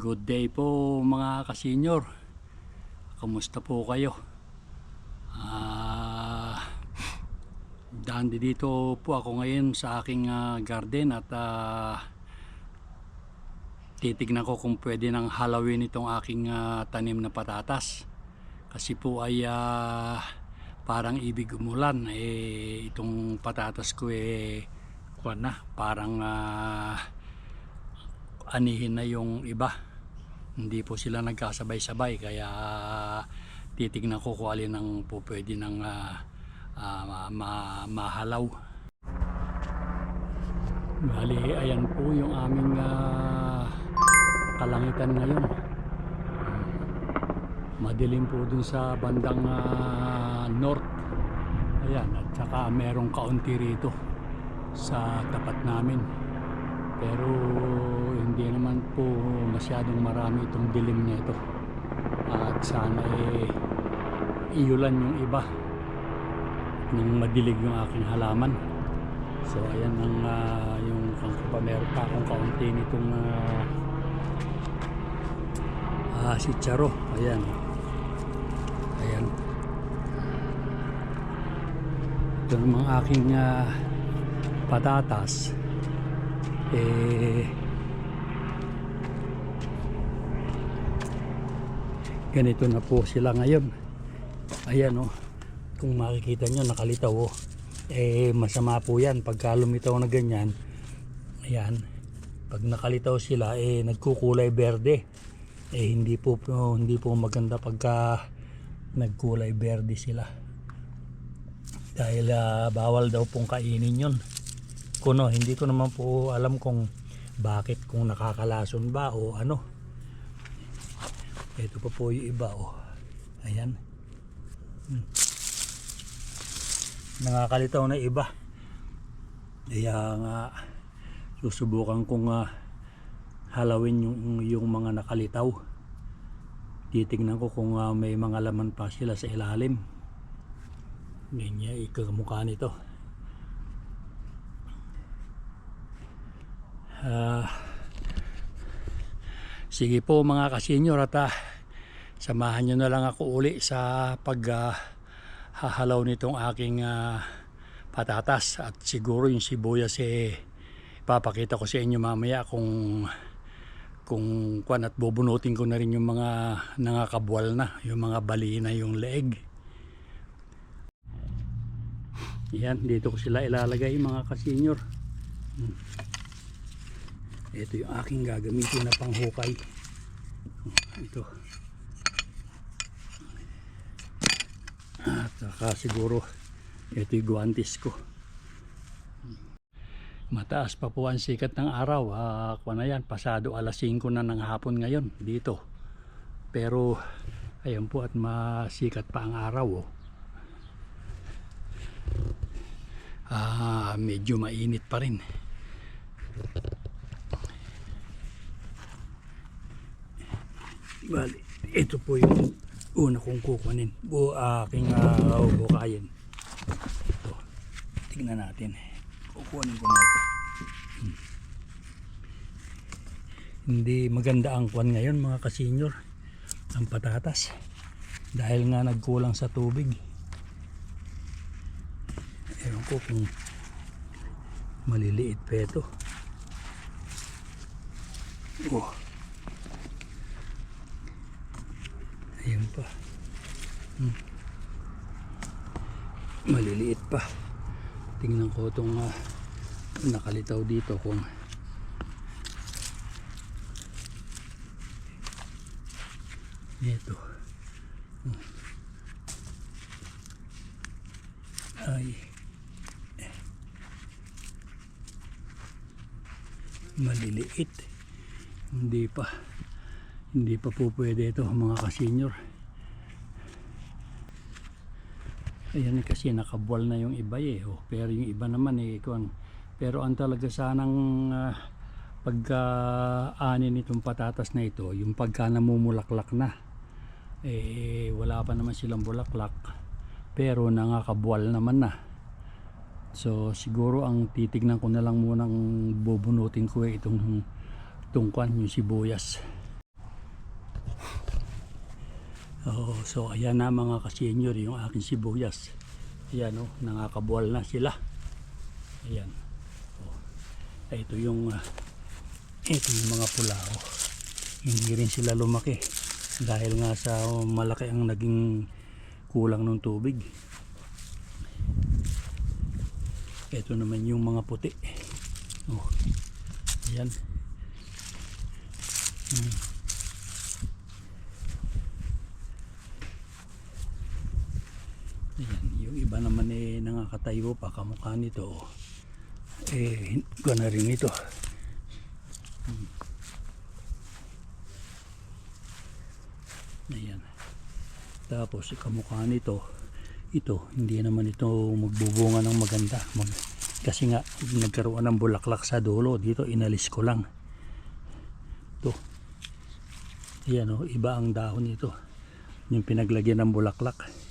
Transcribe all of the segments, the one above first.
Good day po mga kasenyor. Kumusta po kayo? Ah, dandi dito po ako ngayon sa aking ah, garden at ah, titignan ko kung pwede nang halawin itong aking ah, tanim na patatas. Kasi po ay ah, parang ibig umulan eh itong patatas ko eh kuwan na parang ah, anihin na yung iba. Hindi po sila nagkasabay-sabay kaya titignan ko kung alin ang po pwede ng ah, ah, ma- ma- mahalaw. Bali, ayan po yung aming ah, kalangitan ngayon. Madilim po dun sa bandang ah, north. Ayan, at saka merong kaunti rito sa tapat namin pero hindi naman po masyadong marami itong dilim nito at sana eh iulan yung iba nang madilig yung aking halaman. So ayan ang ah, yung kung meron pa akong kaunti nitong uh, ah, si Charo. Ayan. Ayan. Ito namang aking ah, patatas eh ganito na po sila ngayon. Ayan oh. Kung makikita nyo nakalitaw oh. Eh masama po yan. Pagka lumitaw na ganyan ayan pag nakalitaw sila eh nagkukulay berde. Eh hindi po hindi po maganda pagka nagkulay berde sila. Dahil ah, bawal daw pong kainin yun kuno hindi ko naman po alam kung bakit kung nakakalason ba o ano. Ito pa po yung iba oh. Ayan. Hmm. nakakalitaw na iba. Kaya nga susubukan kong ah, halawin yung, yung mga nakalitaw. Titignan ko kung ah, may mga laman pa sila sa ilalim. Ganyan ikamukha nito Ah, sige po mga kasenyor at ah, samahan nyo na lang ako uli sa pag ah, hahalaw nitong aking ah, patatas. At siguro yung sibuyas eh papakita ko sa inyo mamaya kung kung kwan at bubunutin ko na rin yung mga nangakabwal na yung mga bali na yung leeg. Yan dito ko sila ilalagay mga kasenyor ito yung aking gagamitin na panghukay. Ito. At saka siguro ito yung guwantes ko. Mataas pa po ang sikat ng araw. Ah, na yan, pasado alas 5 na ng hapon ngayon dito. Pero ayun po at masikat pa ang araw. Oh. Ah, medyo mainit pa rin. Bali, ito po yung una kong kukunin. Bu aking uh, bukayin. Ito. Tingnan natin. Kukunin ko na ito. Hmm. Hindi maganda ang kwan ngayon mga kasenyor. Ang patatas. Dahil nga nagkulang sa tubig. Ewan ko kung maliliit pa ito. Oh. Ayun pa. Hmm. Maliliit pa. Tingnan ko itong ah, nakalitaw dito kung ito. Hmm. Ay. Maliliit. Hindi pa. Hindi pa po pwede ito mga kasenyor. Ayan eh, kasi nakabuwal na yung iba eh. Oh. Pero yung iba naman eh. Kung, pero ang talaga sanang ah, pagka ani nitong patatas na ito, yung pagka namumulaklak na, eh wala pa naman silang bulaklak. Pero nangakabuwal naman na. So siguro ang titignan ko na lang munang bubunutin ko eh itong tungkwan yung sibuyas. Oh, so ayan na mga kasenyor yung aking sibuyas. Ayan oh, nangakabuwal na sila. Ayan. Oh. Ito yung ah, ito yung mga pula oh. Hindi rin sila lumaki dahil nga sa malaki ang naging kulang ng tubig. Ito naman yung mga puti. Oh. Ayan. Hmm. Ayan, yung iba naman nakakatayo pa kamukha nito. oh. Eh, ko na rin ito. Hmm. Ayan. Tapos kamukha nito, ito, hindi naman ito magbubunga ng maganda. Mag, kasi nga, nagkaroon ng bulaklak sa dulo. Dito, inalis ko lang. Ito. Ayan o, iba ang dahon nito. Yung pinaglagyan ng bulaklak.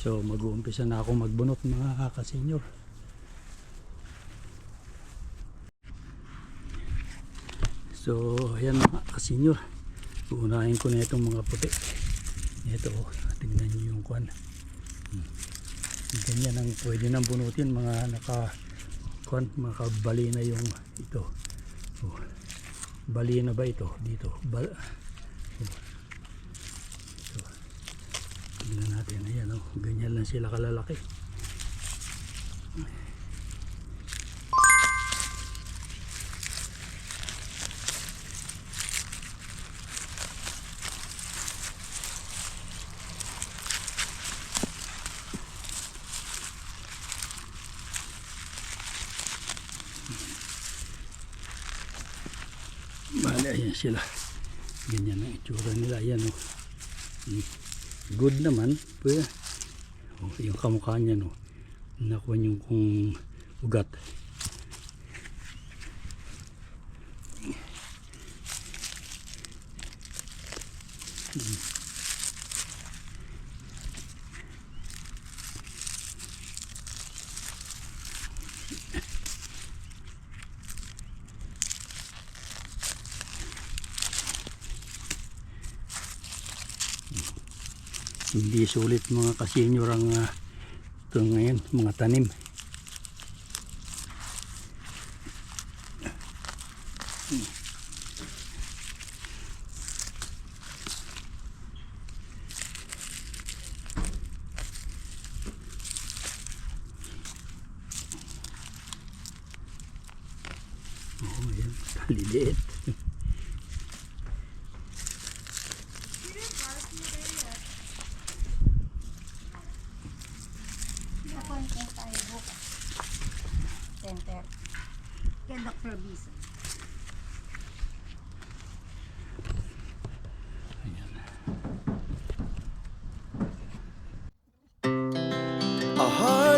So, mag-uumpisa na ako magbunot mga kasenyor. So, ayan mga kasenyor. Uunahin ko na itong mga puti. Ito, oh, tingnan nyo yung kwan. Hmm. Ganyan ang pwede nang bunutin mga naka kwan, makabali na yung ito. Oh. Bali na ba ito? Dito. Bal oh. Tingnan natin. Ayan, oh. ganyan lang sila kalalaki. Bale, ayan sila. Ganyan ang itsura nila. Ayan, oh. Mm. Good naman. Pwede. Oh, yung kamukha niya, no. Nakuha yung kung ugat. Hindi sulit mga kasenyor ang uh, ito ngayon, mga tanim.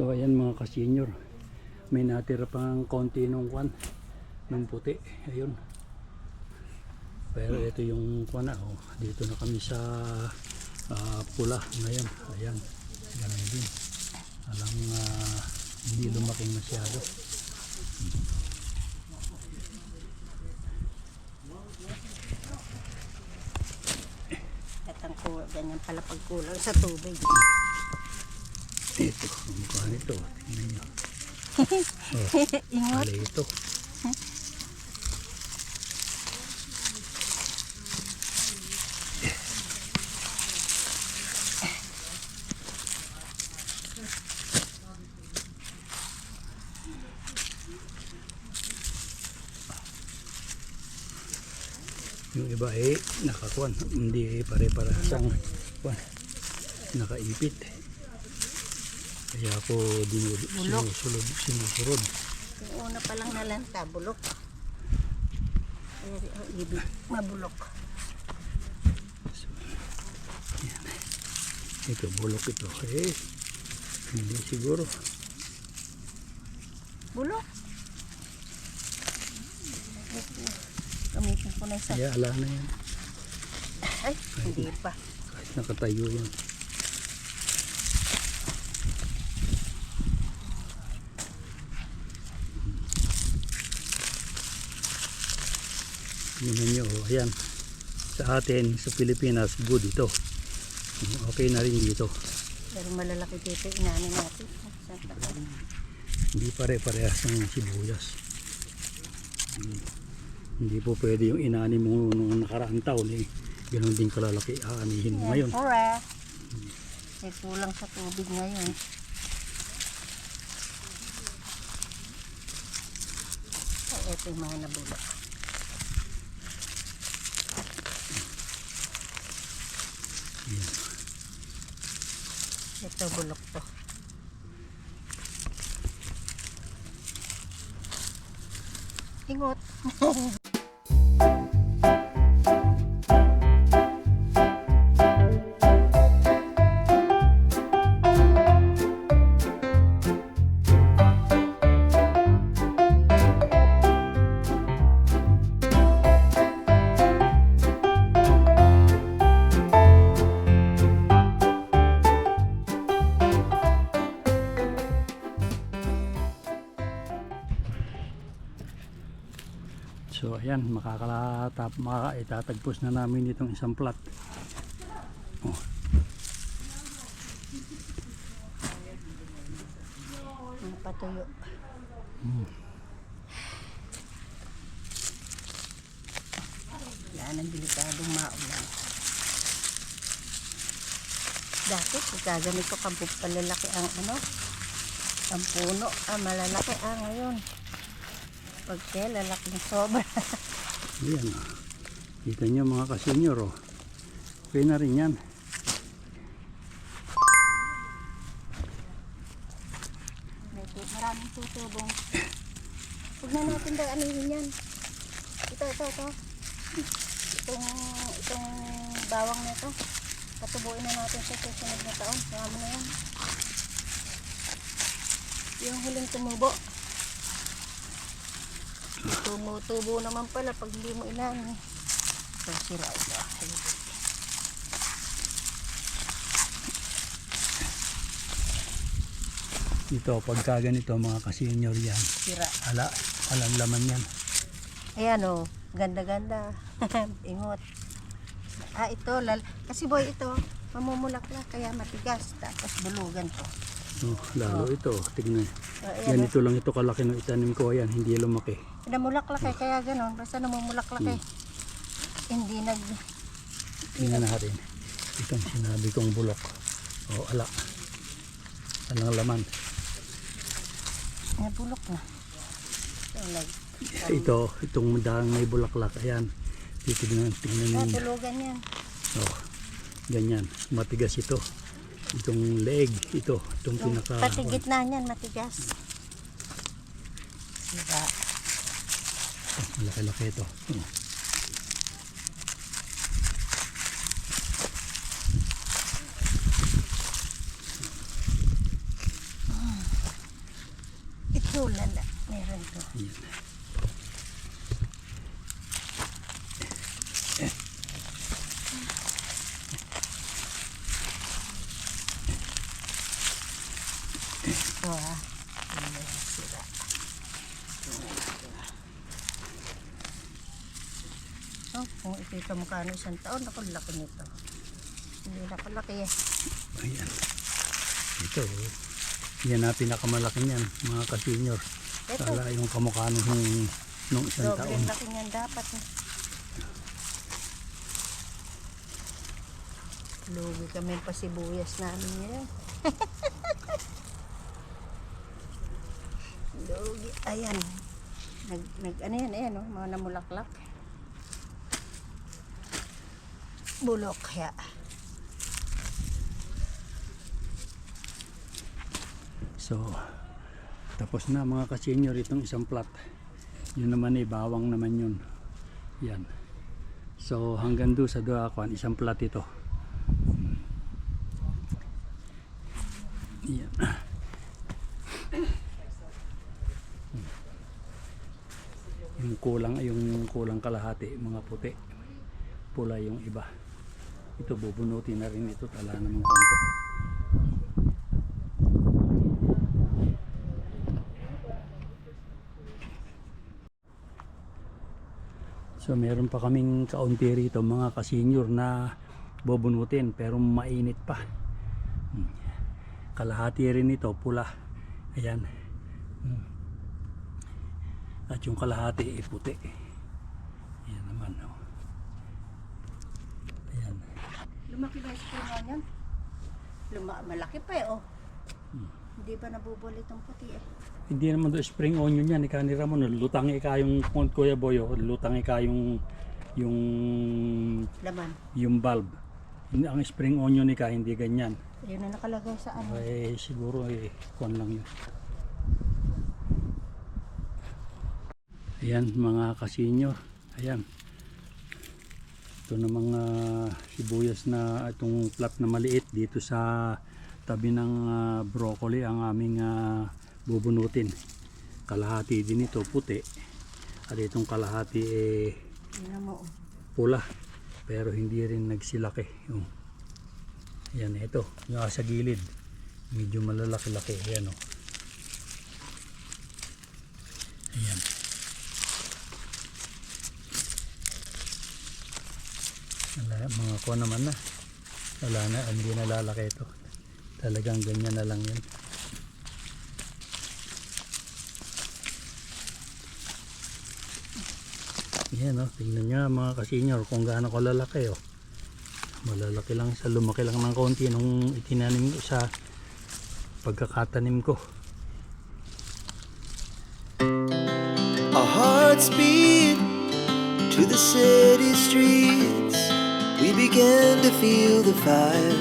So ayan mga kasenyor, may natira pang konti nung kwan, nung puti. Ayun. Pero ito yung kwan na, oh. dito na kami sa ah, pula ngayon. Ayan, ganun din. Alam ah, hindi lumaking masyado. At ang kuha, ganyan pala pagkulang sa tubig. Ito, ang mukha nito. Tingnan nyo. Oh, ito. Yung iba eh, nakakuan. Hindi pare-parehas ang kuwan. Nakaipit. Kaya ako dinul Bulok. sinusulod, sinusurod. Yung una pa lang nalanta, bulok. Ay, oh, ibig, mabulok. Ito, bulok ito. Eh, hindi siguro. Bulok. Gamitin ko na isa. Kaya ala na yan. Ay, hindi pa. Kahit nakatayo yan. Tingnan nyo, oh, ayan. Sa atin, sa Pilipinas, good ito. Okay na rin dito. Pero malalaki dito, inanin natin. Hindi pare-parehas ng sibuyas. Hmm. Hindi po pwede yung inani mo noong nakaraang taon eh. Ganon din kalalaki aanihin mo ngayon. Pura. May kulang sa tubig ngayon. Ay, ito yung mga nabulok. Ayan. Ito bulok to. Ingot. makakalatap, makakaitatagpos na namin itong isang plat. Oh, Mga patuyo. Wala nang delikadong maulan. Dati, pagkaganito ka palalaki ang ano, ang puno, ah, malalaki ah ngayon. Pag kaya lalaki ng sobra. ayan. Kita nyo mga kasenyor oh. Okay na rin yan. Maraming tutubong. Huwag na natin daw anihin yan. Ito, ito, ito. Itong, itong bawang na ito. Patubuin na natin sa susunod na taon. Kaya mo na yan. Yung huling tumubo. Tumutubo naman pala pag hindi mo ilan. So, sira ito. Ito, pagka ganito mga kasenyor yan. Sira. Ala, alam laman yan. Ayan o, ganda-ganda. Ingot. Ah, ito, lal kasi boy, ito, mamumulaklak kaya matigas. Tapos bulugan to. Oh, lalo ito, tignan. So, ayan o, Ganito lang ito kalaki ng itanim ko. Ayan, hindi lumaki. namulaklak eh, kaya ganon. Basta namumulaklak eh. Hindi nag, Tingnan natin. Itong sinabi kong bulok. O, ala. Alang laman. nabulok na. So, nag, Ito, itong dahang may bulaklak. Ayan. Titignan, tingnan ah, ninyo. tulugan yan. Oh, ganyan. Matigas ito. Itong leg, ito. Itong pinaka... pati gitna niyan, matigas. Diba? Oh, malaki-laki ito. Oh. Ito, lala. Meron to. Ayan. ah. Hindi sira. Oh, ng isang taon, ako laki nito. Hindi na kalaki eh. Ayan. Ito. oh. Yan na pinakamalaki niyan, mga ka-senior. Ito, Kala yung kamukha nung, nung isang doble taon. laki niyan dapat eh. Lugi kami pa sibuyas namin ngayon. Lugi. Ayan. Nag, nag, ano yan, ayan, oh, mga namulaklak. Bulok, ya. So, tapos na mga ka-senior itong isang plat. Yun naman eh, bawang naman yun. Yan. So, hanggang doon sa Duakuan, isang plat ito. Yan. Yung kulang, yung kulang kalahati, mga puti. Pula yung iba. Ito, bubunutin na rin ito. Tala naman konto. So meron pa kaming kaunti rito mga ka-senior na bubunutin pero mainit pa. Hmm. Kalahati rin ito pula. Ayan. Hmm. At yung kalahati ay puti. Ayan naman. Oh. Ayan. Lumaki ba yung spring onion? Luma, malaki pa eh, oh. Hindi ba nabubulit ang puti eh? Hindi naman doon spring onion yan. Ika ni Ramon. Lutang ika yung Kuya Boyo. Lutang ika yung yung Laman. yung bulb. Hindi- Ang spring onion ika hindi ganyan. Yun na nakalagay sa ano. Eh, siguro eh, kuwan lang yun. Ayan, mga kasinyo. Ayan. Ito na mga sibuyas na itong plat na maliit dito sa tabi ng ah, broccoli ang aming ah, bubunutin. Kalahati din ito puti. At itong kalahati eh oh. pula. Pero hindi rin nagsilaki yung yan ito. Yung sa gilid. Medyo malalaki-laki. Yan o ayan wala, mga ko naman na wala na hindi na lalaki ito talagang ganyan na lang yan Yan o, tingnan nyo mga kasenyor kung gaano kalalaki o. Malalaki lang sa lumaki lang ng konti nung itinanim ko sa pagkakatanim ko. Our hearts beat to the city streets. We began to feel the fire.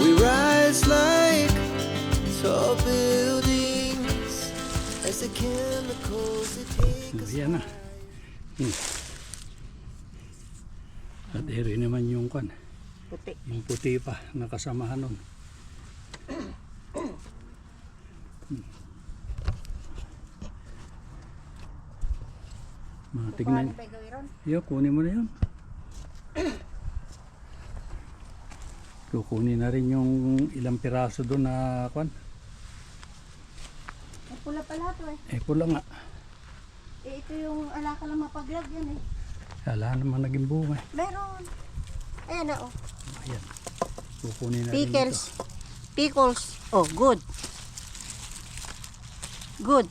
We rise like tall buildings as the chemicals that take us. Yan na. Hmm. At eri naman yung kwan, puti. yung puti pa nakasamahan nun. Hmm. Mga tignan. Yo, kunin mo na yun. Kukunin na rin yung ilang piraso doon na kwan. Ay, pula pala to eh. Eh, pula nga. Eh, ito yung alaka lang mapaglag yan eh. Wala naman naging bunga. eh. Meron. Ayan na, oh. Ayan. Kukunin na rin Pickles. ito. Pickles. Oh, good. Good.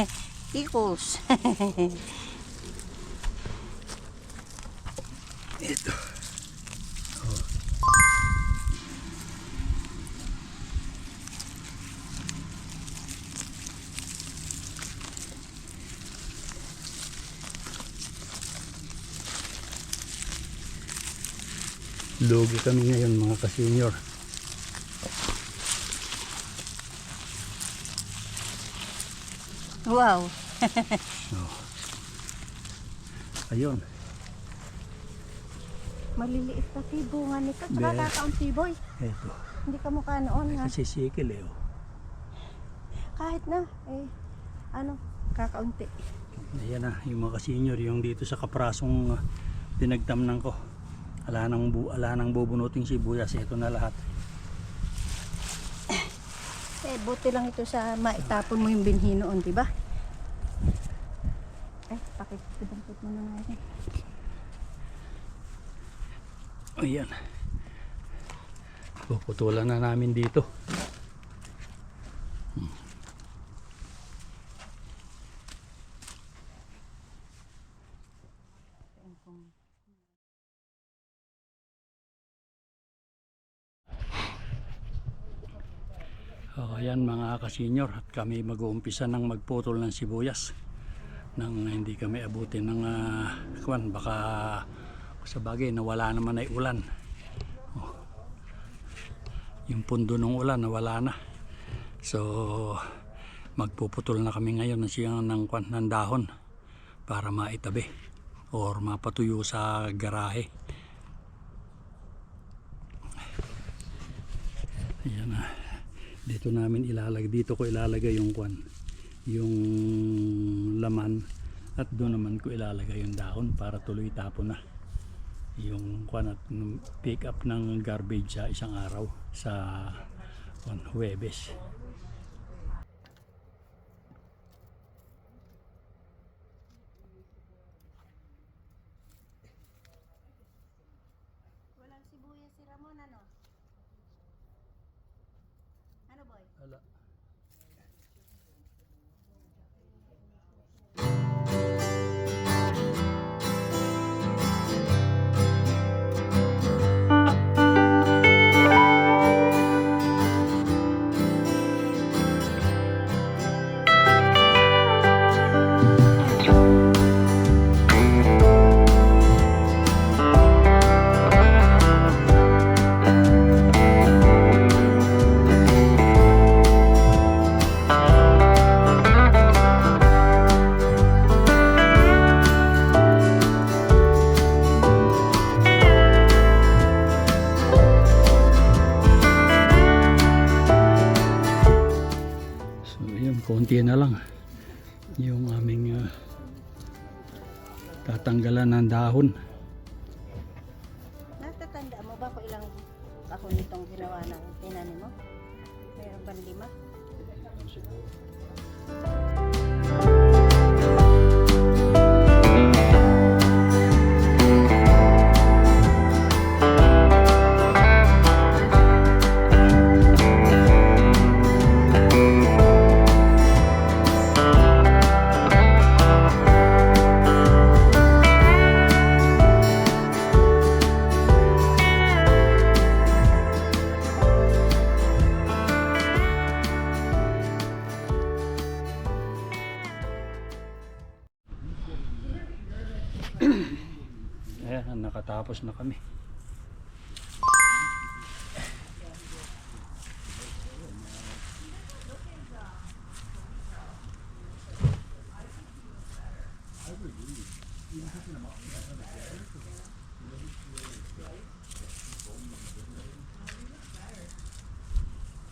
Pickles. Ito. Lugi kami ngayon mga ka-senior. wow. Ayun. Maliliit na bunga nito. Tsaka Be- kakaunti boy. Ito. Hindi ka mukha noon ha. Kasi sikil eh. oh. Kahit na. Eh, ano, kakaunti. Ayan na, yung mga senior yung dito sa kaprasong uh, pinagtamnan ko. Ala nang, bu ala nang bubunuting sibuyas, ito na lahat. Eh, buti lang ito sa maitapon mo yung binhi noon, di ba? Ay, pakikudampot mo na natin. Ayan. Puputulan na namin dito. Hmm. Ayan mga kasenyor at kami mag-uumpisa ng magputol ng sibuyas nang hindi kami abutin ng uh, kwan baka sa bagay nawala naman ay ulan. Oh. yung pundo ng ulan nawala na. So magpuputol na kami ngayon ng siyang ng ng dahon para maitabi or mapatuyo sa garahe. Ayan na. Dito namin ilalagay dito ko ilalagay yung kwan yung laman at doon naman ko ilalagay yung dahon para tuloy tapo na yung kwan at pick up ng garbage sa isang araw sa kwan, Huwebes ako nitong ginawa ng tinanim mo? Mayroon ba lima? Ayan,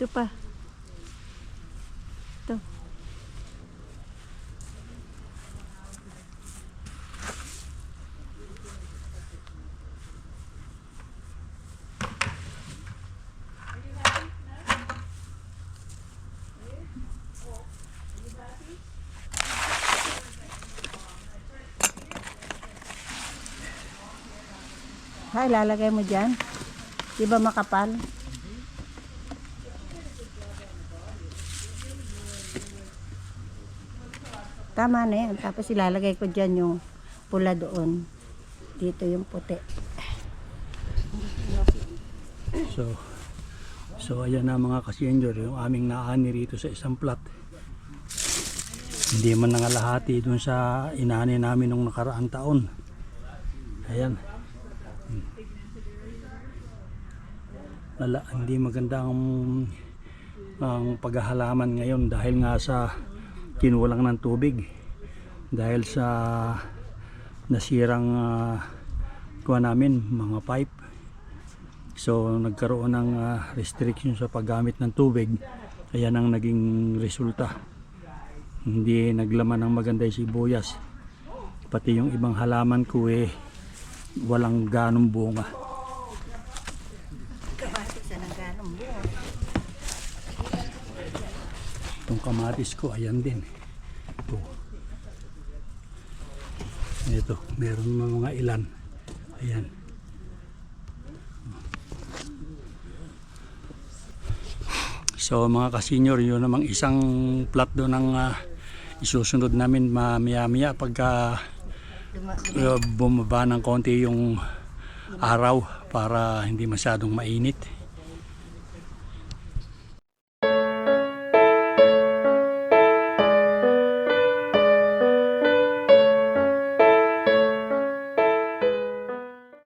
Ito pa. Ha, ilalagay mo dyan. Di ba makapal? Tama na yan. Tapos ilalagay ko dyan yung pula doon. Dito yung puti. So, so ayan na mga kasenyor, yung aming naani rito sa isang plat. Hindi man nangalahati dun sa inani namin nung nakaraang taon. Ayan. Hmm. Wala, hindi maganda ang, ang paghahalaman ngayon dahil nga sa kinulang ng tubig. Dahil sa nasirang uh, kuha namin, mga pipe. So nagkaroon ng ah, restriction sa paggamit ng tubig. Ayan ang naging resulta. Hindi naglaman ng maganda yung sibuyas. Pati yung ibang halaman ko eh walang ganong bunga. Kabati sa nang ganong buo. Itong kamatis ko, ayan din. Ito. Ito, meron mga ilan. Ayan. So mga kasenyor, yun namang isang plot doon ng ah, isusunod namin mamaya-maya pagka uh, bumaba ng konti yung araw para hindi masyadong mainit.